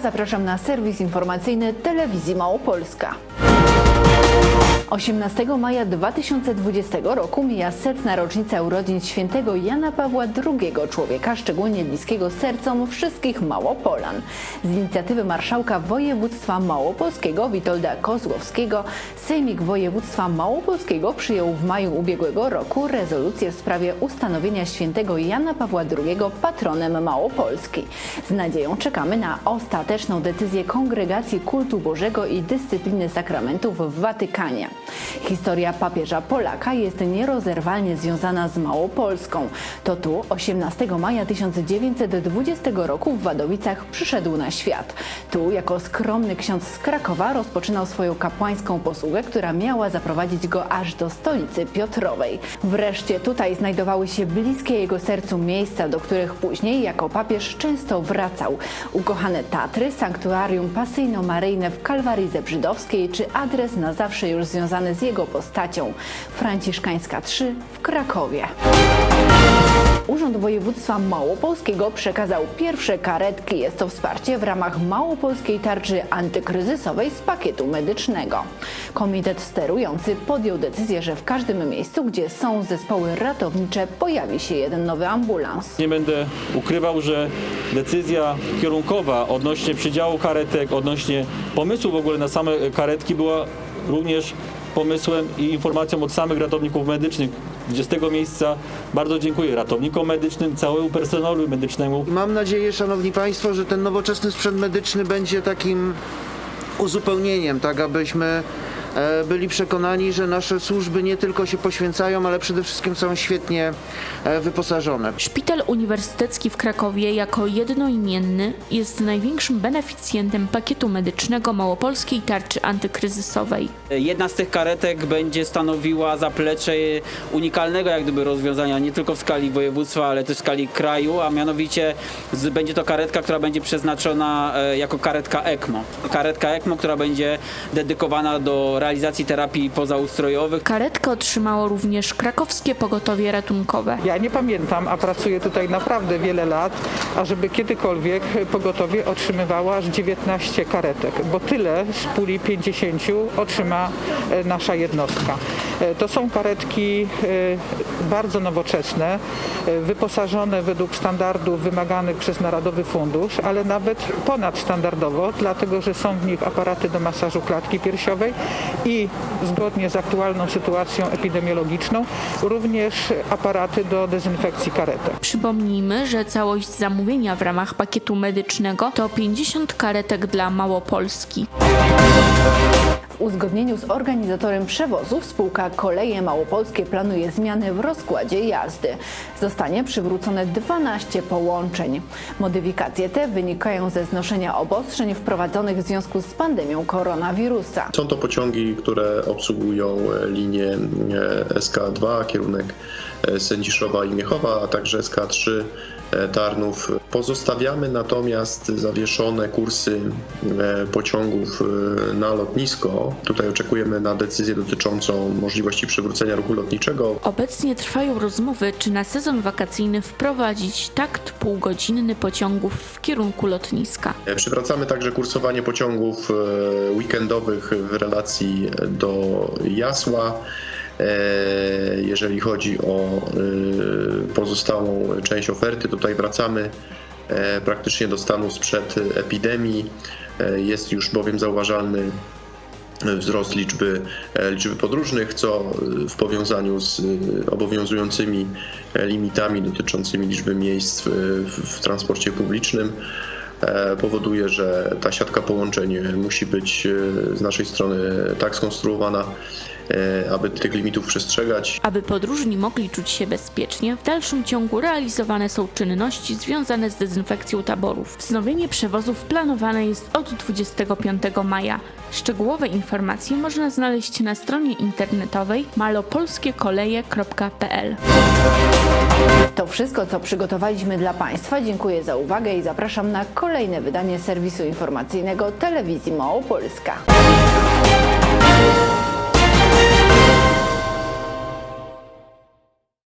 zapraszam na serwis informacyjny Telewizji Małopolska. 18 maja 2020 roku mija setna rocznica urodzin świętego Jana Pawła II, człowieka szczególnie bliskiego sercom wszystkich Małopolan. Z inicjatywy marszałka województwa małopolskiego Witolda Kozłowskiego Sejmik Województwa Małopolskiego przyjął w maju ubiegłego roku rezolucję w sprawie ustanowienia świętego Jana Pawła II patronem Małopolski. Z nadzieją czekamy na ostateczną decyzję Kongregacji Kultu Bożego i Dyscypliny Sakramentów w Watykanie. Historia papieża Polaka jest nierozerwalnie związana z Małopolską. To tu 18 maja 1920 roku w Wadowicach przyszedł na świat. Tu jako skromny ksiądz z Krakowa rozpoczynał swoją kapłańską posługę, która miała zaprowadzić go aż do stolicy Piotrowej. Wreszcie tutaj znajdowały się bliskie jego sercu miejsca, do których później jako papież często wracał. Ukochane Tatry, sanktuarium pasyjno-maryjne w Kalwarii Zebrzydowskiej czy adres na zawsze już związany z jego postacią Franciszkańska 3 w Krakowie. Urząd Województwa Małopolskiego przekazał pierwsze karetki. Jest to wsparcie w ramach Małopolskiej Tarczy Antykryzysowej z pakietu medycznego. Komitet sterujący podjął decyzję, że w każdym miejscu, gdzie są zespoły ratownicze, pojawi się jeden nowy ambulans. Nie będę ukrywał, że decyzja kierunkowa odnośnie przydziału karetek, odnośnie pomysłu w ogóle na same karetki była również pomysłem i informacją od samych ratowników medycznych, gdzie z tego miejsca bardzo dziękuję ratownikom medycznym, całemu personelu medycznemu. Mam nadzieję, szanowni państwo, że ten nowoczesny sprzęt medyczny będzie takim uzupełnieniem, tak abyśmy byli przekonani, że nasze służby nie tylko się poświęcają, ale przede wszystkim są świetnie e, wyposażone. Szpital Uniwersytecki w Krakowie jako jednoimienny jest największym beneficjentem pakietu medycznego Małopolskiej Tarczy Antykryzysowej. Jedna z tych karetek będzie stanowiła zaplecze unikalnego jak gdyby rozwiązania nie tylko w skali województwa, ale też w skali kraju, a mianowicie będzie to karetka, która będzie przeznaczona e, jako karetka ECMO. Karetka ECMO, która będzie dedykowana do realizacji terapii pozaustrojowych. Karetkę otrzymało również krakowskie pogotowie ratunkowe. Ja nie pamiętam, a pracuję tutaj naprawdę wiele lat, ażeby kiedykolwiek pogotowie otrzymywało aż 19 karetek, bo tyle z puli 50 otrzyma e, nasza jednostka. E, To są karetki e, bardzo nowoczesne, wyposażone według standardów wymaganych przez Narodowy Fundusz, ale nawet ponadstandardowo, dlatego że są w nich aparaty do masażu klatki piersiowej i zgodnie z aktualną sytuacją epidemiologiczną również aparaty do dezynfekcji karetek. Przypomnijmy, że całość zamówienia w ramach pakietu medycznego to 50 karetek dla Małopolski. W uzgodnieniu z organizatorem przewozów spółka Koleje Małopolskie planuje zmiany w rozkładzie jazdy. Zostanie przywrócone 12 połączeń. Modyfikacje te wynikają ze znoszenia obostrzeń wprowadzonych w związku z pandemią koronawirusa. Są to pociągi, które obsługują e, linię e, SK2, kierunek e, Sędziszowa i Miechowa, a także SK3 e, Tarnów. Pozostawiamy natomiast zawieszone kursy e, pociągów e, na lotnisko. Tutaj oczekujemy na decyzję dotyczącą możliwości przywrócenia ruchu lotniczego. Obecnie trwają rozmowy, czy na sezon wakacyjny wprowadzić takt półgodzinny pociągów w kierunku lotniska. E, Przywracamy także kursowanie pociągów e, weekendowych w relacji do Jasła. E, Jeżeli chodzi o e, pozostałą część oferty, tutaj wracamy e, praktycznie do stanu sprzed epidemii. Jest już bowiem zauważalny wzrost liczby, liczby podróżnych, co w powiązaniu z obowiązującymi limitami dotyczącymi liczby miejsc w, w, transporcie publicznym powoduje, że ta siatka połączeń musi być z naszej strony tak skonstruowana, aby tych limitów przestrzegać. Aby podróżni mogli czuć się bezpiecznie, w dalszym ciągu realizowane są czynności związane z dezynfekcją taborów. Wznowienie przewozów planowane jest od 25 maja. Szczegółowe informacje można znaleźć na stronie internetowej malopolskiekoleje.pl. To wszystko, co przygotowaliśmy dla Państwa. Dziękuję za uwagę i zapraszam na kolejne wydanie serwisu informacyjnego Telewizji Małopolska.